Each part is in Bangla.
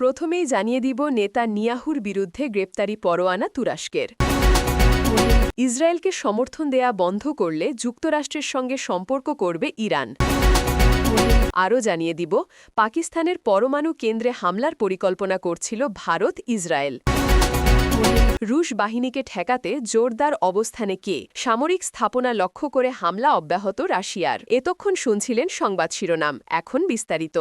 প্রথমেই জানিয়ে দিব নেতা নিয়াহুর বিরুদ্ধে গ্রেপ্তারি পরোয়ানা তুরস্কের। ইসরায়েলকে সমর্থন দেয়া বন্ধ করলে যুক্তরাষ্ট্রের সঙ্গে সম্পর্ক করবে ইরান। আরও জানিয়ে দিব, পাকিস্তানের পরমাণু কেন্দ্রে হামলার পরিকল্পনা করছিল ভারত, ইসরায়েল। রুশ বাহিনীকে ঠেকাতে জোরদার অবস্থানে কে? সামরিক স্থাপনা লক্ষ্য করে হামলা অব্যাহত রাশিয়ার। এতক্ষণ শুনছিলেন সংবাদ শিরোনাম, এখন বিস্তারিত।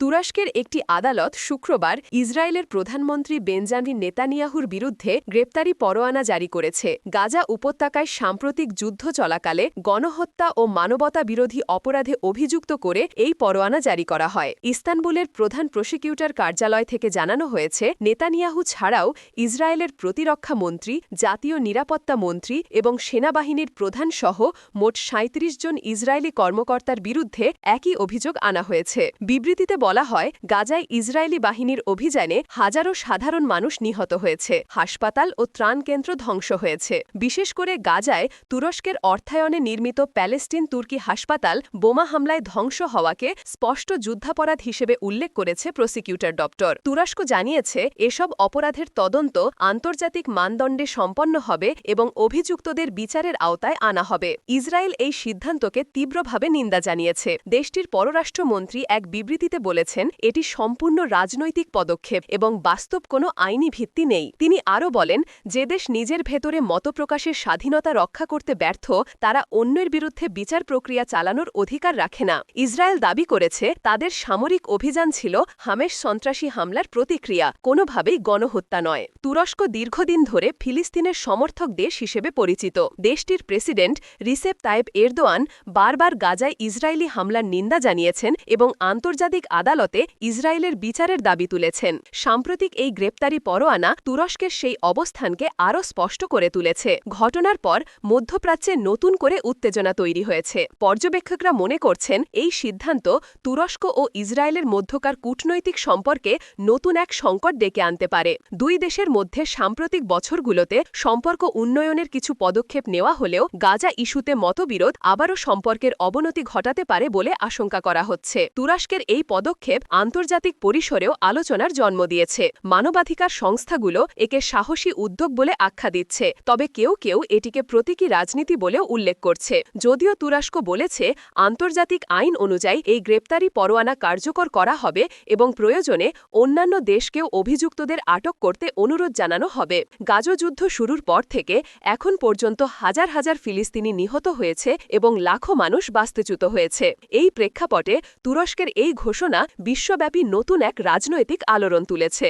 তুরস্কের একটি আদালত শুক্রবার ইসরায়েলের প্রধানমন্ত্রী বেঞ্জামিন নেতানিয়াহুর বিরুদ্ধে গ্রেপ্তারি পরোয়ানা জারি করেছে। গাজা উপত্যকায় সাম্প্রতিক যুদ্ধ চলাকালে গণহত্যা ও মানবতা বিরোধী অপরাধে অভিযুক্ত করে এই পরোয়ানা জারি করা হয়। ইস্তানবুলের প্রধান প্রসিকিউটর কার্যালয় থেকে জানানো হয়েছে, নেতানিয়াহু ছাড়াও ইসরায়েলের প্রতিরক্ষা মন্ত্রী, জাতীয় নিরাপত্তা মন্ত্রী এবং সেনাবাহিনীর প্রধান সহ মোট সাঁত্রিশ জন ইসরায়েলি কর্মকর্তার বিরুদ্ধে একই অভিযোগ আনা হয়েছে। বিবৃতিতে বলা হয়, গাজায় ইসরায়েলি বাহিনীর অভিযানে হাজারো সাধারণ মানুষ নিহত হয়েছে, হাসপাতাল ও ত্রাণ কেন্দ্র ধ্বংস হয়েছে। বিশেষ করে গাজায় তুরস্কের অর্থায়নে নির্মিত প্যালেস্টিন তুর্কি হাসপাতাল বোমা হামলায় ধ্বংস হওয়াকে স্পষ্ট যুদ্ধাপরাধ হিসেবে উল্লেখ করেছে প্রসিকিউটর দপ্তর তুরস্ক জানিয়েছে, এসব অপরাধের তদন্ত আন্তর্জাতিক মানদণ্ডে সম্পন্ন হবে এবং অভিযুক্তদের বিচারের আওতায় আনা হবে। ইসরায়েল এই সিদ্ধান্তকে তীব্রভাবে নিন্দা জানিয়েছে। দেশটির পররাষ্ট্রমন্ত্রী এক বিবৃতিতে বলেছেন, এটি সম্পূর্ণ রাজনৈতিক পদক্ষেপ এবং বাস্তব কোনো আইনি ভিত্তি নেই। তিনি আরও বলেন, যে দেশ নিজের ভেতরে মতপ্রকাশের স্বাধীনতা রক্ষা করতে ব্যর্থ, তারা অন্যের বিরুদ্ধে বিচার প্রক্রিয়া চালানোর অধিকার রাখে না। ইসরায়েল দাবি করেছে, তাদের সামরিক অভিযান ছিল হামেশ সন্ত্রাসী হামলার প্রতিক্রিয়া, কোনোভাবেই গণহত্যা নয়। তুরস্ক দীর্ঘদিন ধরে ফিলিস্তিনের সমর্থক দেশ হিসেবে পরিচিত। দেশটির প্রেসিডেন্ট রিসেপ তায়েব এরদোয়ান বারবার গাজায় ইসরায়েলি হামলার নিন্দা জানিয়েছেন এবং আন্তর্জাতিক আদালতে ইসরায়েলের বিচারের দাবি তুলেছেন। সাম্প্রতিক এই গ্রেপ্তারি পরোয়ানা তুরস্কের সেই অবস্থানকে আরও স্পষ্ট করে তুলেছে। ঘটনার পর মধ্যপ্রাচ্যে নতুন করে উত্তেজনা তৈরি হয়েছে। পর্যবেক্ষকরা মনে করছেন, এই সিদ্ধান্ত তুরস্ক ও ইসরায়েলের মধ্যকার কূটনৈতিক সম্পর্কে নতুন এক সংকট ডেকে আনতে পারে। দুই দেশের মধ্যে সাম্প্রতিক বছরগুলোতে সম্পর্ক উন্নয়নের কিছু পদক্ষেপ নেওয়া হলেও গাজা ইস্যুতে মতবিরোধ আবারও সম্পর্কের অবনতি ঘটাতে পারে বলে আশঙ্কা করা হচ্ছে। তুরস্কের এই পদক্ষেপ আন্তর্জাতিক পরিসরেও আলোচনার জন্ম দিয়েছে। মানবাধিকার সংস্থাগুলো একে সাহসী উদ্যোগ বলে আখ্যা দিচ্ছে, তবে কেউ কেউ এটিকে প্রতীকী রাজনীতি বলেও উল্লেখ করছে। যদিও তুরস্ক বলেছে, আন্তর্জাতিক আইন অনুযায়ী এই গ্রেপ্তারি পরোয়ানা কার্যকর করা হবে এবং প্রয়োজনে অন্যান্য দেশকেও অভিযুক্তদের আটক করতে অনুরোধ জানানো হবে। গাজো যুদ্ধ শুরুর পর থেকে এখন পর্যন্ত হাজার হাজার ফিলিস্তিনি নিহত হয়েছে এবং লাখো মানুষ বাস্তুচ্যুত হয়েছে। এই প্রেক্ষাপটে তুরস্কের এই ঘোষণা বিশ্বব্যাপী নতুন এক রাজনৈতিক আলোড়ন তুলেছে।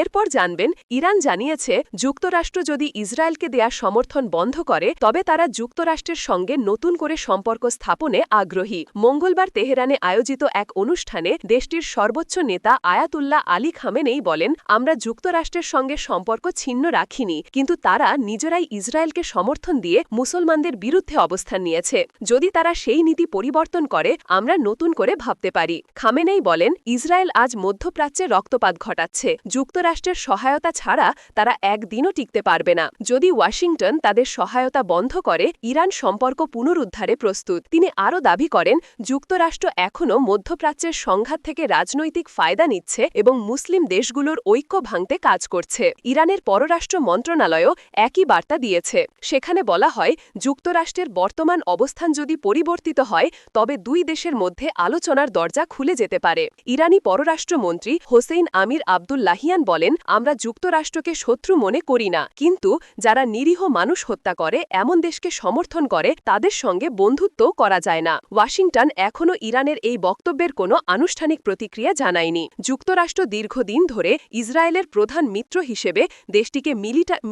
এরপর জানবেন, ইরান জানিয়েছে, যুক্তরাষ্ট্র যদি ইসরায়েলকে দেয়া সমর্থন বন্ধ করে, তবে তারা যুক্তরাষ্ট্রের সঙ্গে নতুন করে সম্পর্ক স্থাপনে আগ্রহী। মঙ্গলবার তেহরানে আয়োজিত এক অনুষ্ঠানে দেশটির সর্বোচ্চ নেতা আয়াতুল্লাহ আলী খামেনেই বলেন, আমরা যুক্তরাষ্ট্রের সঙ্গে সম্পর্ক ছিন্ন রাখিনি, কিন্তু তারা নিজেরাই ইসরায়েলকে সমর্থন দিয়ে মুসলমানদের বিরুদ্ধে অবস্থান নিয়েছে। যদি তারা সেই নীতি পরিবর্তন করে, আমরা নতুন করে ভাবতে পারি। খামেনেই বলেন, ইসরায়েল আজ মধ্যপ্রাচ্যে রক্তপাত ঘটাচ্ছে। যুক্তরাষ্ট্রের সহায়তা ছাড়া তারা একদিনও টিকতে পারবে না। যদি ওয়াশিংটন তাদের সহায়তা বন্ধ করে, ইরান সম্পর্ক পুনরুদ্ধারে প্রস্তুত। তিনি আরও দাবি করেন, যুক্তরাষ্ট্র এখনও মধ্যপ্রাচ্যের সংঘাত থেকে রাজনৈতিক ফায়দা নিচ্ছে এবং মুসলিম দেশগুলোর ঐক্য ভাঙতে কাজ করছে। ইরানের পররাষ্ট্র মন্ত্রণালয়ও একই বার্তা দিয়েছে। সেখানে বলা হয়, যুক্তরাষ্ট্রের বর্তমান অবস্থান যদি পরিবর্তিত হয়, তবে দুই দেশের মধ্যে আলোচনার দরজা খুলে যেতে পারে। ইরানি পররাষ্ট্রমন্ত্রী হোসেইন আমির আবদুল্লাহিয়ান বলেন, আমরা যুক্তরাষ্ট্রকে শত্রু মনে করি না, কিন্তু যারা নিরীহ মানুষ হত্যা করে, এমন দেশকে সমর্থন করে, তাদের সঙ্গে বন্ধুত্বও করা যায় না। ওয়াশিংটন এখনও ইরানের এই বক্তব্যের কোনো আনুষ্ঠানিক প্রতিক্রিয়া জানায়নি। যুক্তরাষ্ট্র দীর্ঘদিন ধরে ইসরায়েলের প্রধান মিত্র হিসেবে দেশটিকে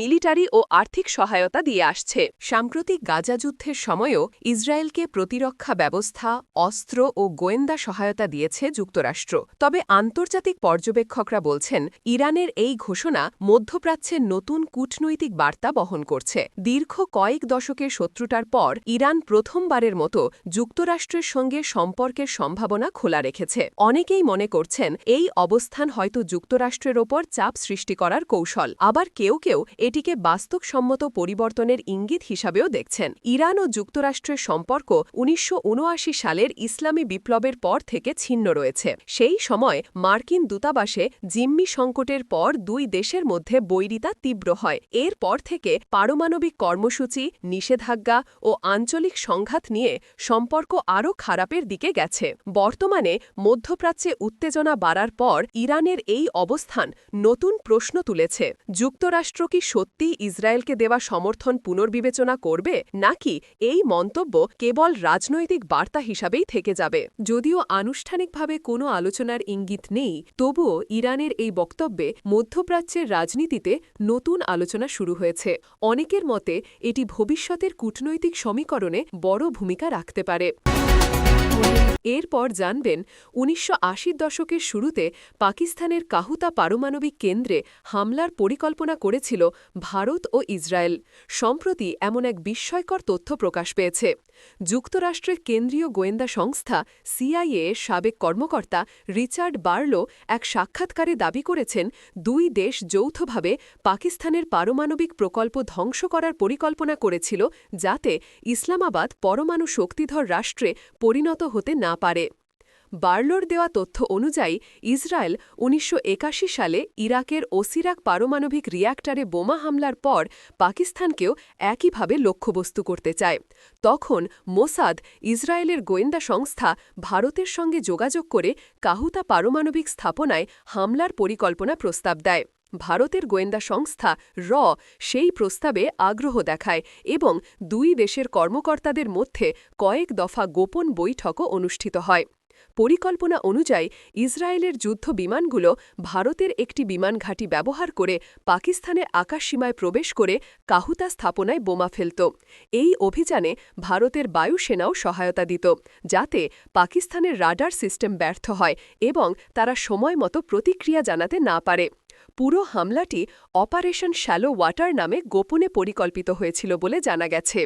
মিলিটারি ও আর্থিক সহায়তা দিয়ে আসছে। সাম্প্রতিক গাজা যুদ্ধের সময়ও ইসরায়েলকে প্রতিরক্ষা ব্যবস্থা, অস্ত্র ও গোয়েন্দা সহায়তা দিয়েছে যুক্তরাষ্ট্র। তবে আন্তর্জাতিক পর্যবেক্ষকরা বলছেন ইরান ইরানের এই ঘোষণা মধ্যপ্রাচ্যের নতুন কূটনৈতিক বার্তা বহন করছে। দীর্ঘ কয়েক দশকের শত্রুতার পর ইরান প্রথমবারের মতো যুক্তরাষ্ট্রের সঙ্গে সম্পর্কের সম্ভাবনা খোলা রেখেছে। অনেকেই মনে করছেন এই অবস্থান হয়তো যুক্তরাষ্ট্রের ওপর চাপ সৃষ্টি করার কৌশল। আবার কেউ কেউ এটিকে বাস্তবসম্মত পরিবর্তনের ইঙ্গিত হিসাবেও দেখছেন। ইরান ও যুক্তরাষ্ট্রের সম্পর্ক উনিশশো উনআশি সালের ইসলামী বিপ্লবের পর থেকে ছিন্ন রয়েছে। সেই সময় মার্কিন দূতাবাসে জিম্মি সংকটের পর দুই দেশের মধ্যে বৈরিতা তীব্র হয়। এরপর থেকে পারমাণবিক কর্মসূচি, নিষেধাজ্ঞা ও আঞ্চলিক সংঘাত নিয়ে সম্পর্ক আরও খারাপের দিকে গেছে। বর্তমানে মধ্যপ্রাচ্যে উত্তেজনা বাড়ার পর ইরানের এই অবস্থান নতুন প্রশ্ন তুলেছে। যুক্তরাষ্ট্র কি সত্যি ইসরায়েলকে দেওয়া সমর্থন পুনর্বিবেচনা করবে, নাকি এই মন্তব্য কেবল রাজনৈতিক বার্তা হিসাবেই থেকে যাবে? যদিও আনুষ্ঠানিকভাবে কোনো আলোচনার ইঙ্গিত নেই, তবুও ইরানের এই বক্তব্যে মধ্যপ্রাচ্যের রাজনীতিতে নতুন আলোচনা শুরু হয়েছে। অনেকের মতে এটি ভবিষ্যতের কূটনৈতিক সমীকরণে বড় ভূমিকা রাখতে পারে। এরপর জানবেন, উনিশশো দশকের শুরুতে পাকিস্তানের কাহুতা পারমাণবিক কেন্দ্রে হামলার পরিকল্পনা করেছিল ভারত ও ইসরায়েল। সম্প্রতি এমন এক বিস্ময়কর তথ্য প্রকাশ পেয়েছে। যুক্তরাষ্ট্রের কেন্দ্রীয় গোয়েন্দা সংস্থা সিআইএ সাবেক কর্মকর্তা রিচার্ড বার্লো এক সাক্ষাৎকারে দাবি করেছেন, দুই দেশ যৌথভাবে পাকিস্তানের পারমাণবিক প্রকল্প ধ্বংস করার পরিকল্পনা করেছিল যাতে ইসলামাবাদ পরমাণু শক্তিধর রাষ্ট্রে পরিণত হতে না পারে। বার্লোর দেওয়া তথ্য অনুযায়ী, ইসরায়েল উনিশশো একাশি সালে ইরাকের ওসিরাক পারমাণবিক রিয়্যাক্টরে বোমা হামলার পর পাকিস্তানকেও একইভাবে লক্ষ্যবস্তু করতে চায়। তখন মোসাদ ইসরায়েলের গোয়েন্দা সংস্থা ভারতের সঙ্গে যোগাযোগ করে কাহুতা পারমাণবিক স্থাপনায় হামলার পরিকল্পনা প্রস্তাব দেয়। ভারতের গোয়েন্দা সংস্থা র সেই প্রস্তাবে আগ্রহ দেখায় এবং দুই দেশের কর্মকর্তাদের মধ্যে কয়েক দফা গোপন বৈঠকও অনুষ্ঠিত হয়। পরিকল্পনা অনুযায়ী ইসরায়েলের যুদ্ধ বিমানগুলো ভারতের একটি বিমান ঘাঁটি ব্যবহার করে পাকিস্তানের আকাশসীমায় প্রবেশ করে কাহুতা স্থাপনায় বোমা ফেলত। এই অভিযানে ভারতের বায়ুসেনাও সহায়তা দিত, যাতে পাকিস্তানের রাডার সিস্টেম ব্যর্থ হয় এবং তারা সময় মতো প্রতিক্রিয়া জানাতে না পারে। পুরো হামলাটি অপারেশন শ্যালো ওয়াটার নামে গোপনে পরিকল্পিত হয়েছিল বলে জানা গেছে।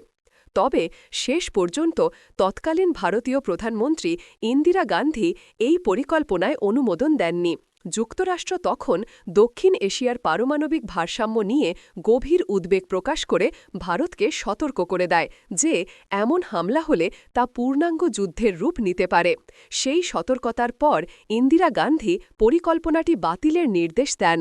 তবে শেষ পর্যন্ত তৎকালীন ভারতীয় প্রধানমন্ত্রী ইন্দিরা গান্ধী এই পরিকল্পনায় অনুমোদন দেননি। যুক্তরাষ্ট্র তখন দক্ষিণ এশিয়ার পারমাণবিক ভারসাম্য নিয়ে গভীর উদ্বেগ প্রকাশ করে ভারতকে সতর্ক করে দেয় যে এমন হামলা হলে তা পূর্ণাঙ্গ যুদ্ধের রূপ নিতে পারে। সেই সতর্কতার পর ইন্দিরা গান্ধী পরিকল্পনাটি বাতিলের নির্দেশ দেন।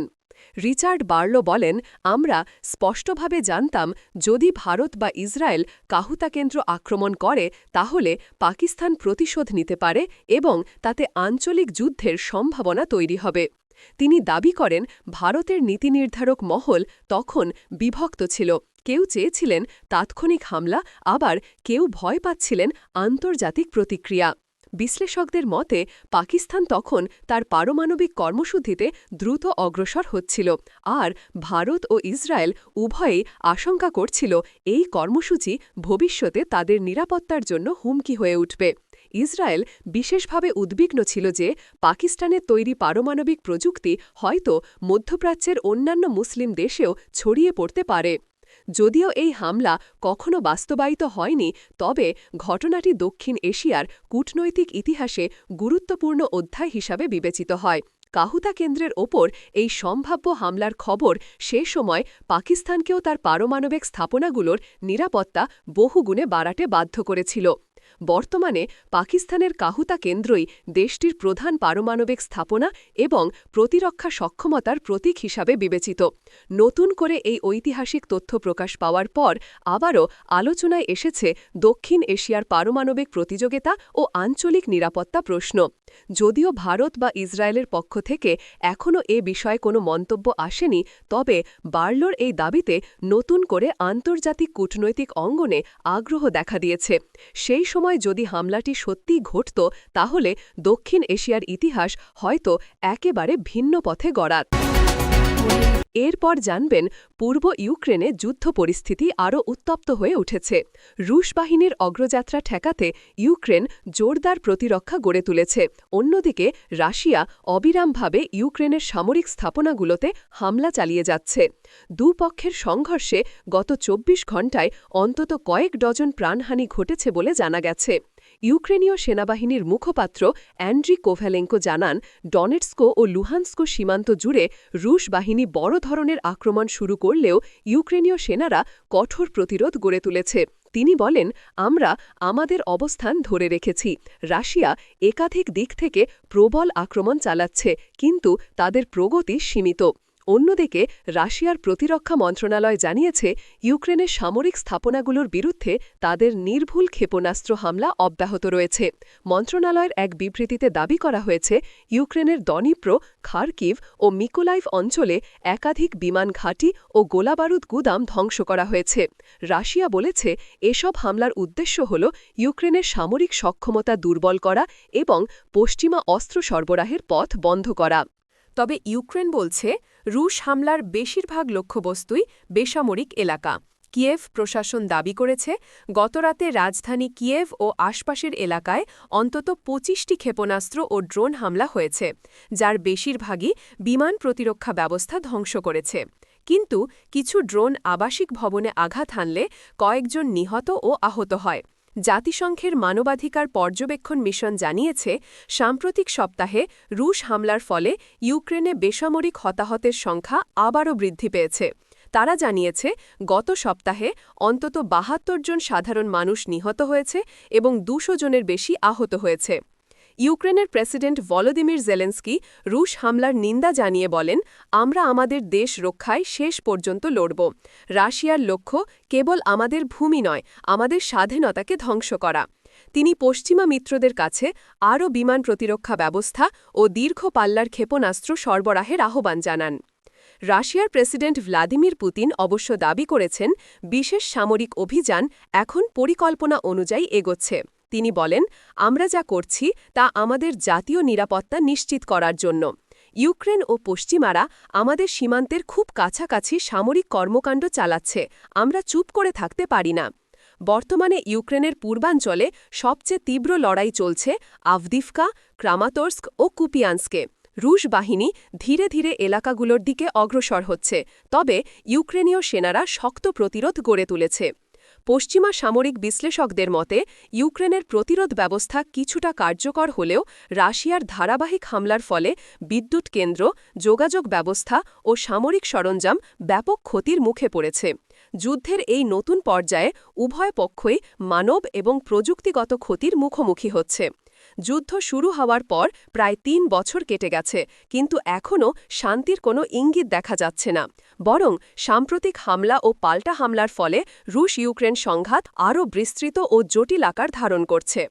রিচার্ড বার্লো বলেন, আমরা স্পষ্টভাবে জানতাম, যদি ভারত বা ইসরায়েল কাহুতা কেন্দ্র আক্রমণ করে, তাহলে পাকিস্তান প্রতিশোধ নিতে পারে এবং তাতে আঞ্চলিক যুদ্ধের সম্ভাবনা তৈরি হবে। তিনি দাবি করেন, ভারতের নীতি নির্ধারক মহল তখন বিভক্ত ছিল। কেউ চেয়েছিলেন তাৎক্ষণিক হামলা, আবার কেউ ভয় পাচ্ছিলেন আন্তর্জাতিক প্রতিক্রিয়া। বিশ্লেষকদের মতে, পাকিস্তান তখন তার পারমাণবিক কর্মসূচিতে দ্রুত অগ্রসর হচ্ছিল আর ভারত ও ইসরায়েল উভয়েই আশঙ্কা করছিল এই কর্মসূচি ভবিষ্যতে তাদের নিরাপত্তার জন্য হুমকি হয়ে উঠবে। ইসরায়েল বিশেষভাবে উদ্বিগ্ন ছিল যে পাকিস্তানের তৈরি পারমাণবিক প্রযুক্তি হয়তো মধ্যপ্রাচ্যের অন্যান্য মুসলিম দেশেও ছড়িয়ে পড়তে পারে। যদিও এই হামলা কখনো বাস্তবায়িত হয়নি, তবে ঘটনাটি দক্ষিণ এশিয়ার কূটনৈতিক ইতিহাসে গুরুত্বপূর্ণ অধ্যায় হিসাবে বিবেচিত হয়। কাহুতা কেন্দ্রের ওপর এই সম্ভাব্য হামলার খবর সে সময় পাকিস্তানকেও তার পারমাণবিক স্থাপনাগুলোর নিরাপত্তা বহুগুণে বাড়াতে বাধ্য করেছিল। বর্তমানে পাকিস্তানের কাহুতা কেন্দ্রই দেশটির প্রধান পারমাণবিক স্থাপনা এবং প্রতিরক্ষা সক্ষমতার প্রতীক হিসাবে বিবেচিত। নতুন করে এই ঐতিহাসিক তথ্য প্রকাশ পাওয়ার পর আবারও আলোচনায় এসেছে দক্ষিণ এশিয়ার পারমাণবিক প্রতিযোগিতা ও আঞ্চলিক নিরাপত্তা প্রশ্ন। যদিও ভারত বা ইসরায়েলের পক্ষ থেকে এখনও এ বিষয়ে কোনো মন্তব্য আসেনি, তবে বার্লোর এই দাবিতে নতুন করে আন্তর্জাতিক কূটনৈতিক অঙ্গনে আগ্রহ দেখা দিয়েছে। সেই সময় যদি হামলাটি সত্যিই ঘটত, তাহলে দক্ষিণ এশিয়ার ইতিহাস হয়তো একেবারে ভিন্ন পথে গড়াত। এরপর জানবেন, পূর্ব ইউক্রেনে যুদ্ধ পরিস্থিতি আরও উত্তপ্ত হয়ে উঠেছে। রুশ বাহিনীর অগ্রযাত্রা ঠেকাতে ইউক্রেন জোরদার প্রতিরক্ষা গড়ে তুলেছে। অন্যদিকে, রাশিয়া অবিরামভাবে ইউক্রেনের সামরিক স্থাপনাগুলোতে হামলা চালিয়ে যাচ্ছে। দুপক্ষের সংঘর্ষে গত চব্বিশ ঘণ্টায় অন্তত কয়েক ডজন প্রাণহানি ঘটেছে বলে জানা গেছে। ইউক্রেনীয় সেনাবাহিনীর মুখপাত্র অ্যান্ড্রি কোভ্যালেঙ্কো জানান, ডনেটস্কো ও লুহানস্কো সীমান্ত জুড়ে রুশ বাহিনী বড় ধরনের আক্রমণ শুরু করলেও ইউক্রেনীয় সেনারা কঠোর প্রতিরোধ গড়ে তুলেছে। তিনি বলেন, আমরা আমাদের অবস্থান ধরে রেখেছি। রাশিয়া একাধিক দিক থেকে প্রবল আক্রমণ চালাচ্ছে, কিন্তু তাদের প্রগতি সীমিত। অন্যদিকে, রাশিয়ার প্রতিরক্ষা মন্ত্রণালয় জানিয়েছে, ইউক্রেনের সামরিক স্থাপনাগুলোর বিরুদ্ধে তাদের নির্ভুল ক্ষেপণাস্ত্র হামলা অব্যাহত রয়েছে। মন্ত্রণালয়ের এক বিবৃতিতে দাবি করা হয়েছে, ইউক্রেনের দনিপ্রো, খার্কিভ ও মিকোলাইভ অঞ্চলে একাধিক বিমান ঘাঁটি ও গোলাবারুদ গুদাম ধ্বংস করা হয়েছে। রাশিয়া বলেছে, এসব হামলার উদ্দেশ্য হল ইউক্রেনের সামরিক সক্ষমতা দুর্বল করা এবং পশ্চিমা অস্ত্র সরবরাহের পথ বন্ধ করা। তবে ইউক্রেন বলছে রুশ হামলার বেশিরভাগ লক্ষ্যবস্তুই বেসামরিক এলাকা। কিয়েভ প্রশাসন দাবি করেছে, গতরাতে রাজধানী কিয়েভ ও আশপাশের এলাকায় অন্তত পঁচিশটি ক্ষেপণাস্ত্র ও ড্রোন হামলা হয়েছে, যার বেশিরভাগই বিমান প্রতিরক্ষা ব্যবস্থা ধ্বংস করেছে। কিন্তু কিছু ড্রোন আবাসিক ভবনে আঘাত হানলে কয়েকজন নিহত ও আহত হয়। জাতিসংঘের মানবাধিকার পর্যবেক্ষণ মিশন জানিয়েছে, সাম্প্রতিক সপ্তাহে রুশ হামলার ফলে ইউক্রেনে বেসামরিক হতাহতের সংখ্যা আবারও বৃদ্ধি পেয়েছে। তারা জানিয়েছে, গত সপ্তাহে অন্তত বাহাত্তর জন সাধারণ মানুষ নিহত হয়েছে এবং দুশো জনের বেশি আহত হয়েছে। ইউক্রেনের প্রেসিডেন্ট ভলোদিমির জেলেন্সকি রুশ হামলার নিন্দা জানিয়ে বলেন, আমরা আমাদের দেশ রক্ষায় শেষ পর্যন্ত লড়ব। রাশিয়ার লক্ষ্য কেবল আমাদের ভূমি নয়, আমাদের স্বাধীনতাকে ধ্বংস করা। তিনি পশ্চিমা মিত্রদের কাছে আরও বিমান প্রতিরক্ষা ব্যবস্থা ও দীর্ঘ পাল্লার ক্ষেপণাস্ত্র সরবরাহের আহ্বান জানান। রাশিয়ার প্রেসিডেন্ট ভ্লাদিমির পুতিন অবশ্য দাবি করেছেন, বিশেষ সামরিক অভিযান এখন পরিকল্পনা অনুযায়ী এগোচ্ছে। তিনি বলেন, আমরা যা করছি তা আমাদের জাতীয় নিরাপত্তা নিশ্চিত করার জন্য। ইউক্রেন ও পশ্চিমারা আমাদের সীমান্তের খুব কাছাকাছি সামরিক কর্মকাণ্ড চালাচ্ছে, আমরা চুপ করে থাকতে পারি না। বর্তমানে ইউক্রেনের পূর্বাঞ্চলে সবচেয়ে তীব্র লড়াই চলছে আভদিফকা ক্রামাতর্স্ক ও কুপিয়ান্সকে। রুশ বাহিনী ধীরে ধীরে এলাকাগুলোর দিকে অগ্রসর হচ্ছে, তবে ইউক্রেনীয় সেনারা শক্ত প্রতিরোধ গড়ে তুলেছে। পশ্চিমা সামরিক বিশ্লেষকদের মতে, ইউক্রেনের প্রতিরোধ ব্যবস্থা কিছুটা কার্যকর হলেও রাশিয়ার ধারাবাহিক হামলার ফলে বিদ্যুৎ কেন্দ্র, যোগাযোগ ব্যবস্থা ও সামরিক সরঞ্জাম ব্যাপক ক্ষতির মুখে পড়েছে। যুদ্ধের এই নতুন পর্যায়ে উভয় পক্ষই মানব এবং প্রযুক্তিগত ক্ষতির মুখোমুখি হচ্ছে। যুদ্ধ শুরু হওয়ার পর প্রায় তিন বছর কেটে গেছে, কিন্তু এখনও শান্তির কোনো ইঙ্গিত দেখা যাচ্ছে না। বরং সাম্প্রতিক হামলা ও পাল্টা হামলার ফলে রুশ ইউক্রেন সংঘাত আরও বিস্তৃত ও জটিল আকার ধারণ করছে।